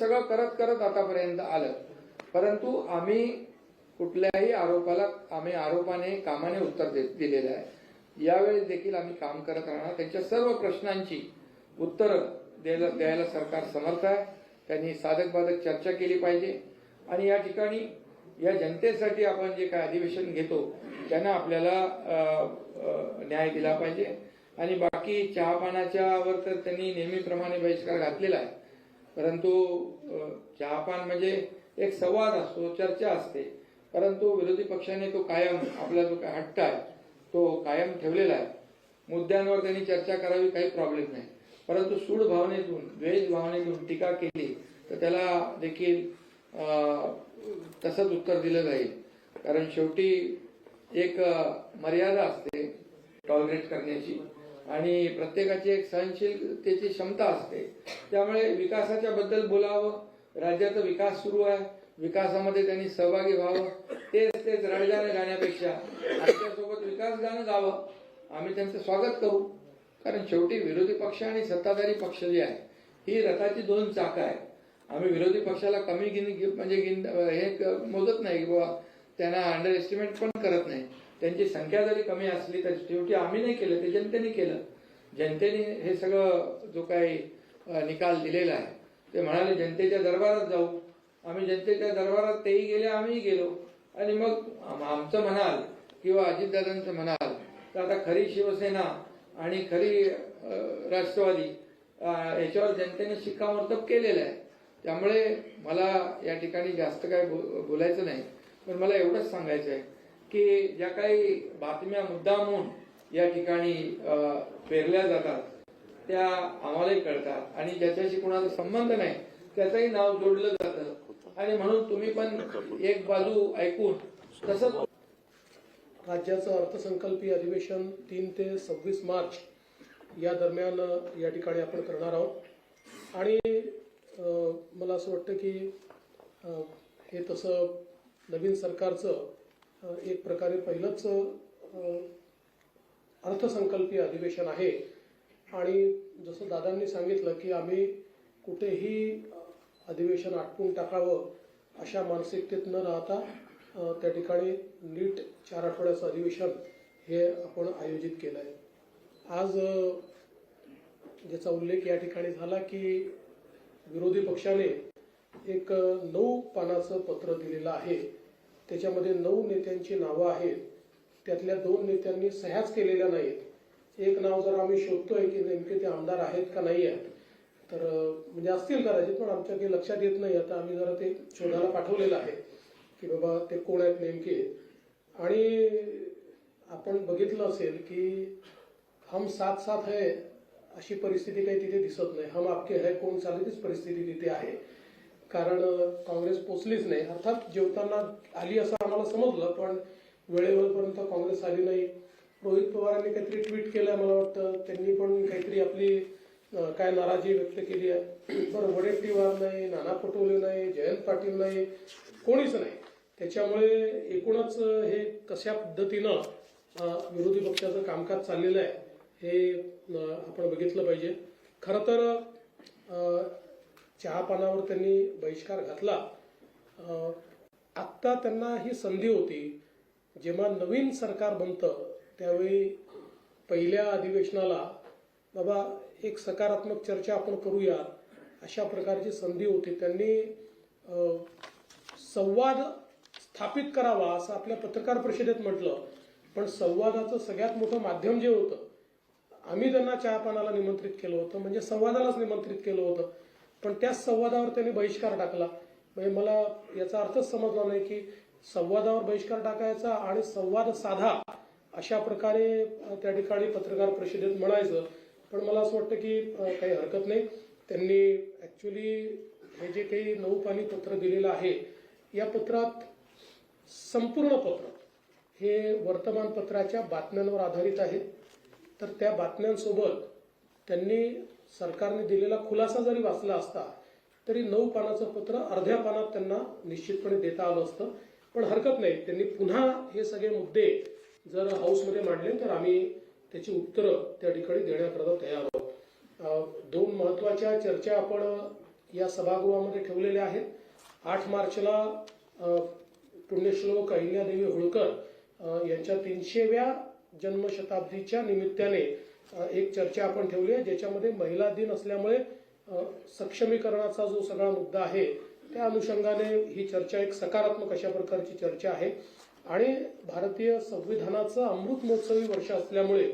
सगळं करत करत आतापर्यंत आलं. परंतु आम्ही कुठल्याही आरोपाला आम्ही आरोपाने कामाने उत्तर दे- दिलेलं आहे. यावेळी देखील आम्ही काम करत राहणार. त्यांच्या सर्व प्रश्नांची उत्तरं द्यायला द्यायला सरकार समर्थ आहे. त्यांनी साधक बाधक चर्चा केली पाहिजे. आणि या ठिकाणी या जनतेसाठी आपण जे काय अधिवेशन घेतो त्यांना आपल्याला न्याय दिला पाहिजे. आणि बाकी चहापानाच्या वर तर त्यांनी नेहमीप्रमाणे बहिष्कार घातलेला आहे. परंतु चहापान म्हणजे एक संवाद असतो चर्चा असते. परंतु विरोधी पक्षाने तो कायम आपला जो काय हट्ट आहे तो कायम ठेवलेला आहे. मुद्द्यांवर त्यांनी चर्चा करावी काही प्रॉब्लेम नाही. परंतु सूड भावनेतून द्वेष भावनेतून टीका केली तर त्याला देखील तसंच उत्तर दिलं जाईल. कारण शेवटी एक मर्यादा असते टॉलरेट करण्याची. आणि प्रत्येकाची एक सहनशीलतेची क्षमता असते. त्यामुळे विकासाच्या बद्दल बोलावं राज्याचा विकास सुरू आहे विकासामध्ये त्यांनी सहभागी व्हावं तेच तेच रडगाणं गाण्यापेक्षा आमच्यासोबत विकास गाणं गावं आम्ही त्यांचं स्वागत करू. कारण शेवटी विरोधी पक्ष आणि सत्ताधारी पक्ष जे आहे ही रथाची दोन चाकं आहेत आम्ही विरोधी पक्षाला कमी गिन म्हणजे गिन हे मोजत नाही की बाबा त्यांना अंडर एस्टिमेट पण करत नाही. त्यांची संख्या जरी कमी असली तर शेवटी आम्ही नाही केलं ते जनतेने केलं. जनतेने हे सगळं जो काही निकाल दिलेला आहे ते म्हणाले जनतेच्या दरबारात जाऊ. आम्ही जनतेच्या दरबारात तेही गेले आम्हीही गेलो. आणि मग आमचं म्हणाल किंवा अजितदादांचं म्हणाल तर आता खरी शिवसेना आणि खरी राष्ट्रवादी याच्यावर जनतेने शिक्कामोर्तब केलेलं आहे. त्यामुळे मला या ठिकाणी जास्त काय बो- बोलायचं नाही. पण मला एवढंच सांगायचं आहे की ज्या काही बातम्या मुद्दामून या ठिकाणी पेरल्या जातात त्या आम्हालाही कळतात. आणि ज्याच्याशी कुणाचा संबंध नाही त्याचंही नाव जोडलं जातं. आणि म्हणून तुम्ही पण एक बाजू ऐकून तसंच राज्याचं अर्थसंकल्पीय अधिवेशन तीन ते सव्वीस मार्च या दरम्यान या ठिकाणी आपण करणार आहोत. आणि मला असं वाटतं की हे तसं नवीन सरकारचं एक प्रकारे पहिलंच अर्थसंकल्पीय अधिवेशन आहे. आणि जसं दादांनी सांगितलं की आम्ही कुठेही अधिवेशन आटपून टाकावं अशा मानसिकतेत न राहता त्या ठिकाणी नीट चार आठवड्याचं अधिवेशन हे आपण आयोजित केलं आहे आज ज्याचा उल्लेख या ठिकाणी झाला की विरोधी पक्षाने एक नऊ पानाचं पत्र दिलेलं आहे. त्याच्यामध्ये नऊ नेत्यांची नावं आहेत. त्यातल्या दोन नेत्यांनी सह्याच केलेल्या नाहीत. एक नाव जर आम्ही शोधतोय की नेमके ते आमदार आहेत का नाही आहेत तर म्हणजे असतील कदाचित पण आमच्या काही लक्षात येत नाही. आता आम्ही जरा ते शोधायला पाठवलेलं आहे की बाबा ते कोण आहेत नेमके. आणि आपण बघितलं असेल की हम साथ साथ है अशी परिस्थिती काही तिथे दिसत नाही. हम आपके है कोण चालेल तीच परिस्थिती तिथे आहे. कारण काँग्रेस पोचलीच नाही. अर्थात जेवताना आली असं आम्हाला समजलं पण वेळेवरपर्यंत काँग्रेस आली नाही. रोहित पवारांनी काहीतरी ट्विट केलं मला वाटतं. त्यांनी पण काहीतरी आपली काय नाराजी व्यक्त केली आहे. पण वडेट्टीवार नाही नाना पटोले नाही जयंत पाटील नाही कोणीच नाही. त्याच्यामुळे एकूणच हे कशा पद्धतीनं विरोधी पक्षाचं कामकाज चाललेलं आहे हे आपण बघितलं पाहिजे. खरं तर चहापानावर त्यांनी बहिष्कार घातला. आत्ता त्यांना ही संधी होती. जेव्हा नवीन सरकार बनतं त्यावेळी पहिल्या अधिवेशनाला बाबा एक सकारात्मक चर्चा आपण करूया अशा प्रकारची संधी होती. त्यांनी संवाद स्थापित करावा असं आपल्या पत्रकार परिषदेत म्हटलं. पण संवादाचं सगळ्यात मोठं माध्यम जे होतं आम्ही त्यांना चहापानाला निमंत्रित केलं होतं म्हणजे संवादालाच निमंत्रित केलं होतं. पण त्याच संवादावर त्यांनी बहिष्कार टाकला. म्हणजे मला याचा अर्थच समजला नाही की संवादावर बहिष्कार टाकायचा आणि संवाद साधा अशा प्रकारे त्या ठिकाणी पत्रकार परिषदेत म्हणायचं. पण मला असं वाटतं की काही हरकत नाही. त्यांनी ऍक्च्युली हे जे काही नऊ पाणी पत्र दिलेलं आहे या पत्रात संपूर्ण पत्र हे वर्तमानपत्राच्या बातम्यांवर आधारित आहे. तर त्या बातम्यांसोबत त्यांनी सरकारने दिलेला खुलासा जरी वाचला असता तरी नऊ पानाचं पत्र अर्ध्या पानात त्यांना निश्चितपणे देता आलं असतं. पण हरकत नाही त्यांनी पुन्हा हे सगळे मुद्दे जर हाऊसमध्ये मांडले तर आम्ही त्याची उत्तरं त्या ठिकाणी देण्याकरता तयार आहोत. दोन महत्त्वाच्या चर्चा आपण या सभागृहामध्ये ठेवलेल्या आहेत. आठ मार्चला पुण्यश्लोक अहिल्यादेवी होळकर यांच्या तीनशेव्या जन्मशताब्दीच्या निमित्ताने एक चर्चा आपण ठेवली आहे ज्याच्यामध्ये महिला दिन असल्यामुळे सक्षमीकरणाचा जो सगळा मुद्दा आहे त्या अनुषंगाने ही चर्चा एक सकारात्मक अशा प्रकारची चर्चा आहे. आणि भारतीय संविधानाचं अमृत महोत्सवी वर्ष असल्यामुळे